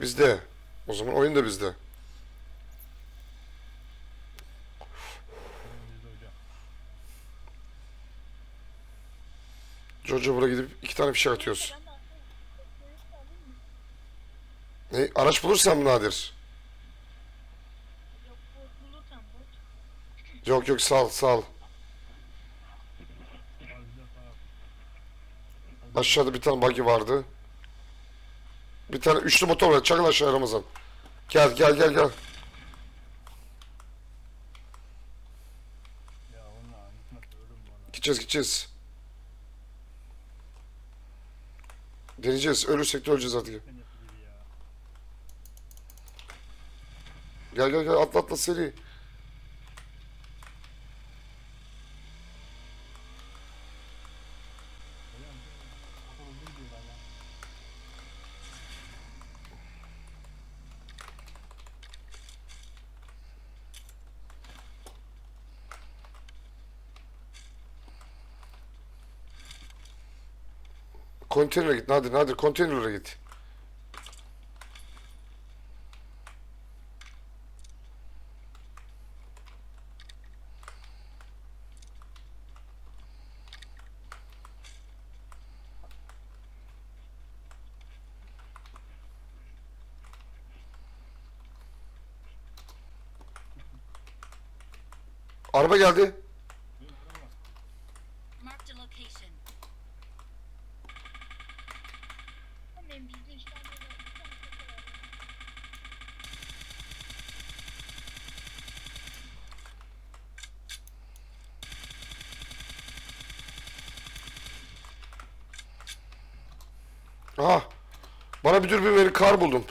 Bizde. O zaman oyun da bizde. Jojo buraya gidip iki tane atıyoruz. De alayım mı? Ne? Araç bulursan mı Nadir? Yok bulursam. Yok sağ ol. Aşağıda bir tane buggy vardı. Bir tane üçlü motor var. Çakıl aşağı Ramazan. Gel gel gel gel. Gideceğiz gideceğiz. Deneyeceğiz. Ölürsek de öleceğiz artık. Gel gel gel atla atla seri. Hocam motor hızlı gidiyorlar ya. Konteynere git Nadir Nadir konteynerlere git. Araba geldi. Marked a location. Ama benim bizde işte hani böyle bir tane tekrar var. Aha. Bana bir dürbün verin kar buldum.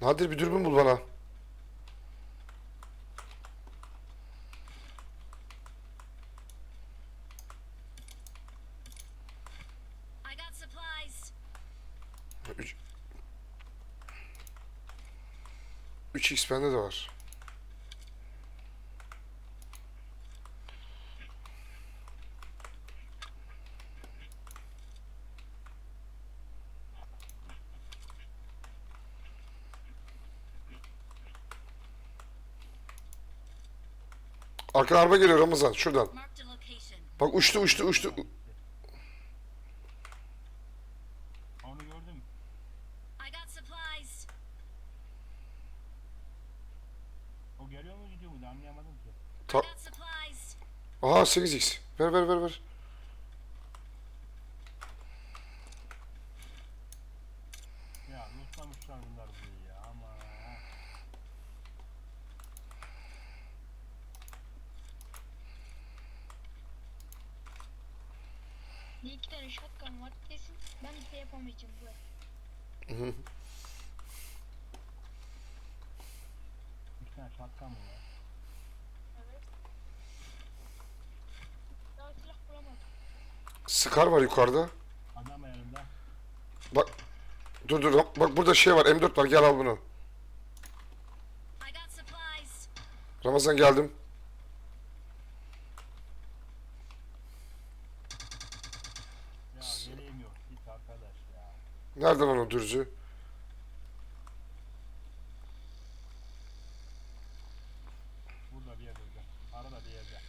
Nadir bir dürbün bul bana. I got supplies. 3 3x bende de var. Arkadan araba geliyor Ramazan şuradan. Bak uçtu uçtu uçtu. Onu gördüm. I got supplies. O geliyor mu gidiyor anlayamadım ki. Ta-. Aha 8x. Ver ver ver ver. Ya lootlamışlar bunlar burayı ya ama. Bir iki tane shotgun var kesin. Ben bir şey yapamayacağım bu. Şapka mı var? Evet. Daha silah bulamadım. Scar var yukarıda. Adam yanında. Bak. Dur dur. Bak burada şey var. M4 var. Gel al bunu. I got supplies. Ramazan geldim. Ya yeleğim yok. Git arkadaş ya. Nereden lan o dürzü? Burada bir yerde hocam. Arada bir yerde.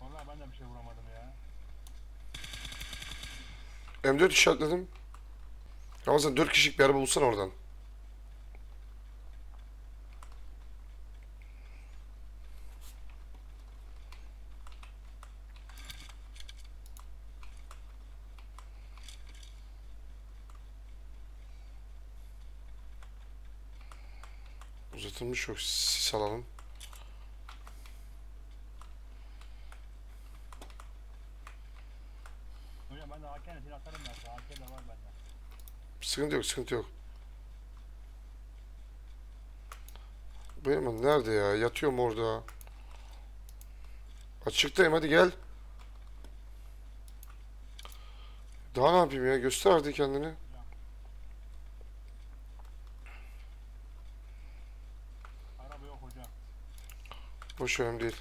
Vallahi ben de bir şey vuramadım ya. M4 işaretledim. Ramazan 4 kişilik bir araba bulsana oradan. Uzatılmış yok. Sis alalım. Hocam ben de AK'nin silahlarım var. AK de var bende. Sıkıntı yok, sıkıntı yok. Bu nerede ya? Yatıyorum orada. Açıktayım hadi gel. Daha ne yapayım ya? Göster hadi kendini. Araba yok hocam. Boş önemli değil.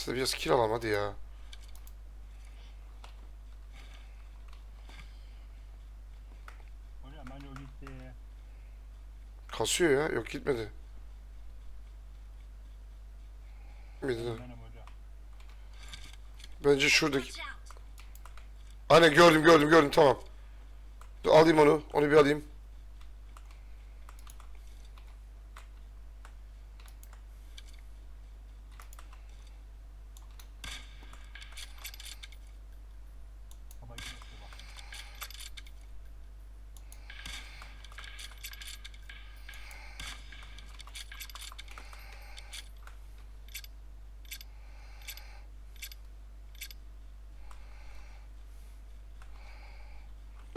E, Neredeyse biraz kill alalım hadi ya. Kasıyor ya. Yok gitmedi. Gitmedi. Bence şuradaki. Aynen gördüm gördüm gördüm tamam. Dur, alayım onu. Onu bir alayım.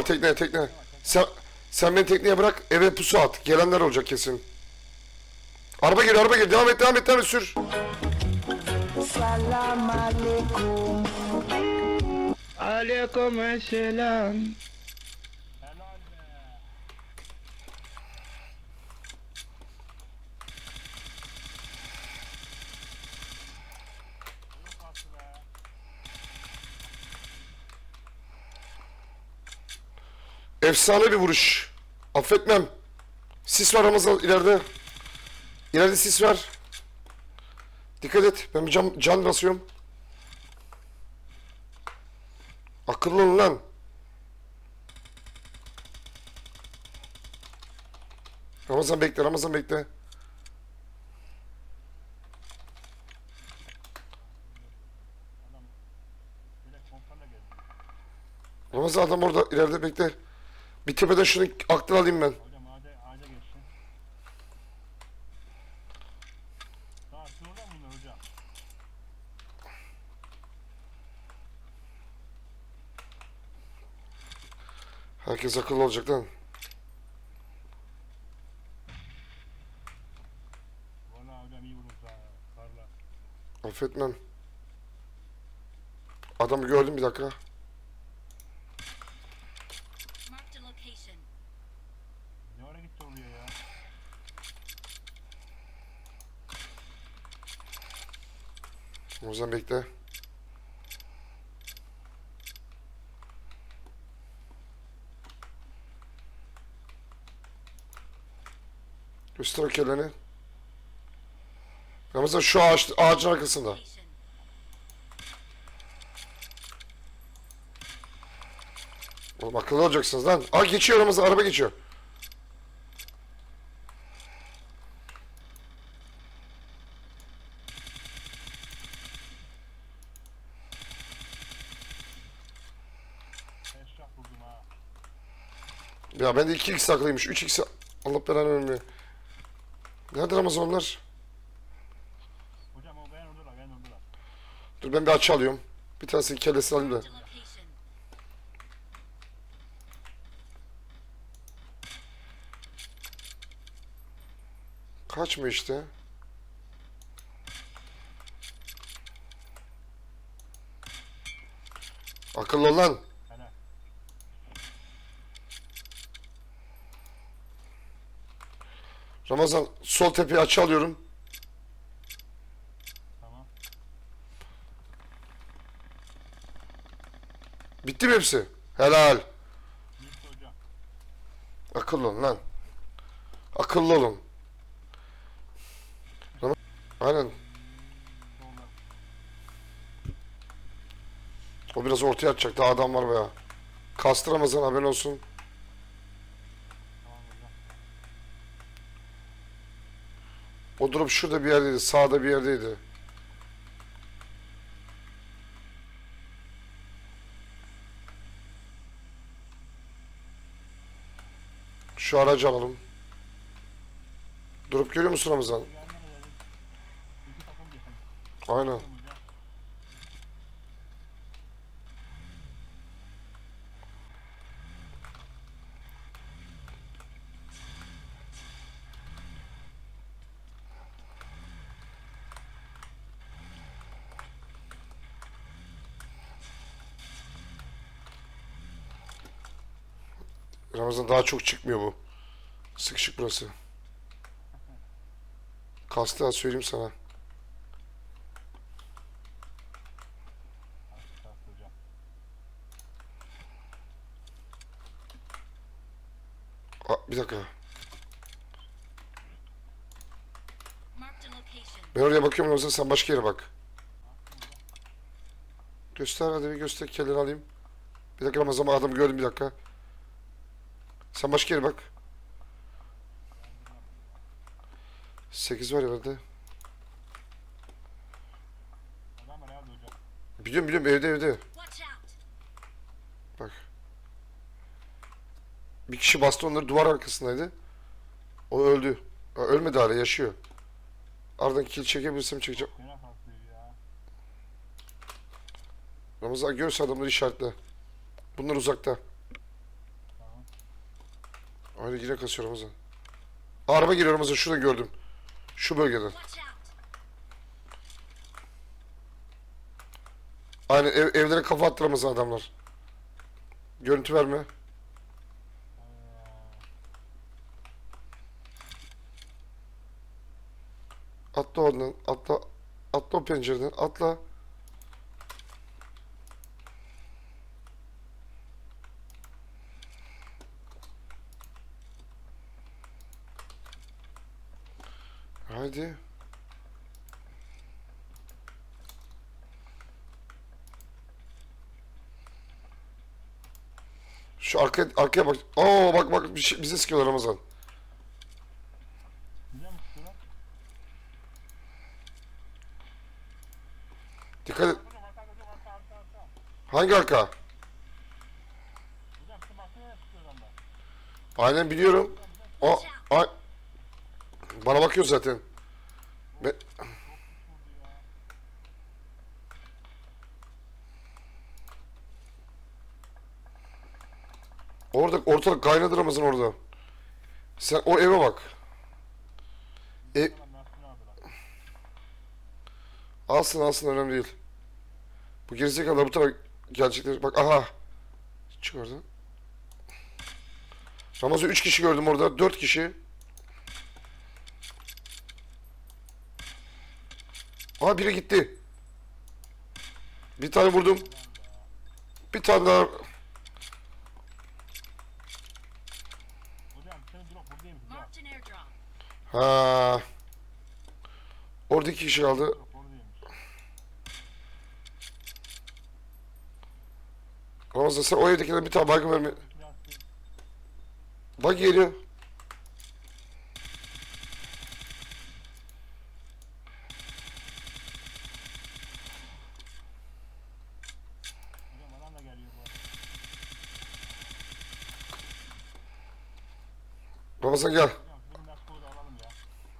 Tekneye tekneye. Sen, sen beni tekneye bırak eve pusu at. Gelenler olacak kesin. Araba geliyor araba geliyor. Devam et devam et devam et sür. Salam alaikum. Alaikum selam. Helal be. Yok kastı be. Efsane bir vuruş. Affetmem. Sis var Ramazan ileride. İleride sis var. Dikkat et. Ben bir can, can basıyorum. Akıllı olun lan. Ramazan bekle, Ramazan bekle. Ramazan adam orada ileride bekle. Bir tepeden şunu aklını alayım ben. Hocam ağaca, ağaca geçti. Daha şurada mı bunlar hocam? Herkes akıllı olacak lan. Valla hocam iyi vururuz ha. Karla. Affetmem. Adamı gördüm bir dakika. Marked a location. Ne ara gitti oraya ya? O zaman bekle. Göster o kelleni. Ramazan şu ağaç, ağacın arkasında. Oğlum akıllı olacaksınız lan. Aa geçiyor Ramazan araba geçiyor. Eşraf vurdum ha. Ya bende 2x taklıymış. 3x Allah belanı vermiyor. Nerede Ramazan onlar? Hocam o ben oradalar ben oradalar. Dur ben bir açı alıyorum. Bir tanesinin kellesini alayım da. Kaçma işte. Akıllı ol lan. Helal. Ramazan sol tepeye açı alıyorum. Tamam. Bitti mi hepsi? Helal. Akıllı olun lan. Akıllı olun. Aynen. O biraz ortaya atacak. Daha adam var veya. Kastı Ramazan haberin olsun. Tamam hocam. O durum şurada bir yerdeydi. Sağda bir yerdeydi. Şu aracı alalım. Durup görüyor musun Ramazan? Aynen. Hocam. Ramazan daha çok çıkmıyor bu. Sıkışık burası. Kastı söyleyeyim sana. Aa, bir dakika. Ben oraya bakıyorum Ramazan sen başka yere bak. Göster hadi bir göster kelleni alayım. Bir dakika Ramazan adamı gördüm bir dakika. Sen başka yere bak. 8 var herhalde hocam. Biliyorum biliyorum evde evde. Bak. Bir kişi bastı onları duvar arkasındaydı. O öldü. Ha, ölmedi hala yaşıyor. Ardından kill çekebilirsem çekeceğim. Ya. Ramazan görürse adamları işaretle. Bunlar uzakta. Tamam. Öyle yine kasıyor Ramazan. Araba geliyor Ramazan şuradan gördüm. Şu bölgeden. Aynen ev, evlere kafa attı Ramazan adamlar. Görüntü verme. Atla oradan. Atla. Atla o pencereden. Atla. Haydi. Şu arkaya, arkaya bak. Oo bak bak bir şey, bize sıkıyorlar Ramazan. Dikkat et. Arka arka arka arka. Hangi arka? Aynen biliyorum. O ay bana bakıyor zaten. Ya. Orada ortalık kaynadı Ramazan orada. Sen o eve bak. E, aldılar. alsın alsın önemli değil. Bu gerizekalılar bu tarafa gelecekler. Bak aha. Çık oradan. Ramazan 3 kişi gördüm orada. 4 kişi. Aa biri gitti. Bir tane vurdum. Bir tane daha. Ha. Orada iki kişi oradaymış. Ramazan sen o evdekilere bir tane baygın verme. Bak geliyor. Hocam adam da geliyor bu arada. Ramazan gel.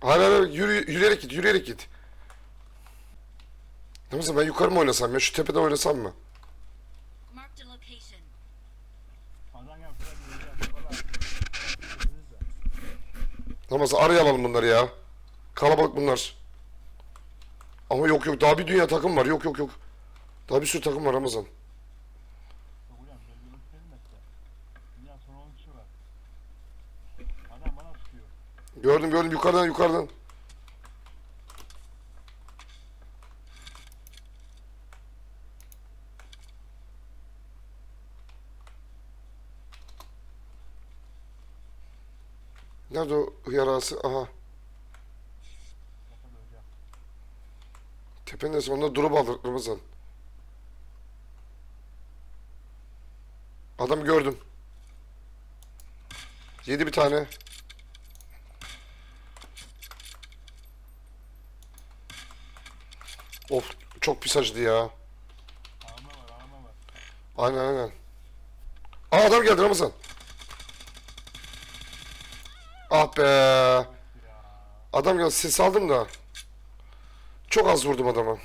Hayır hayır yürü, yürüyerek git yürüyerek git. Ramazan ben yukarı mı oynasam ya şu tepeden oynasam mı? Ramazan arayalım bunları ya. Kalabalık bunlar. Ama yok yok daha bir dünya takım var yok yok yok. Daha bir sürü takım var Ramazan. Yok hocam bölgelik verilmezse. Dünya son 10 kişi var. Adam bana sıkıyor. Gördüm gördüm yukarıdan yukarıdan. Nerede o yarası? Aha. Tepenin neresi? Onlar drop aldı Ramazan. Adam gördüm. Yedi bir tane. Of çok pis acıdı ya. Arama var arama var. Aynen aynen. Aa adam geldi Ramazan. Ah be. Adam geldi ses aldım da. Çok az vurdum adama.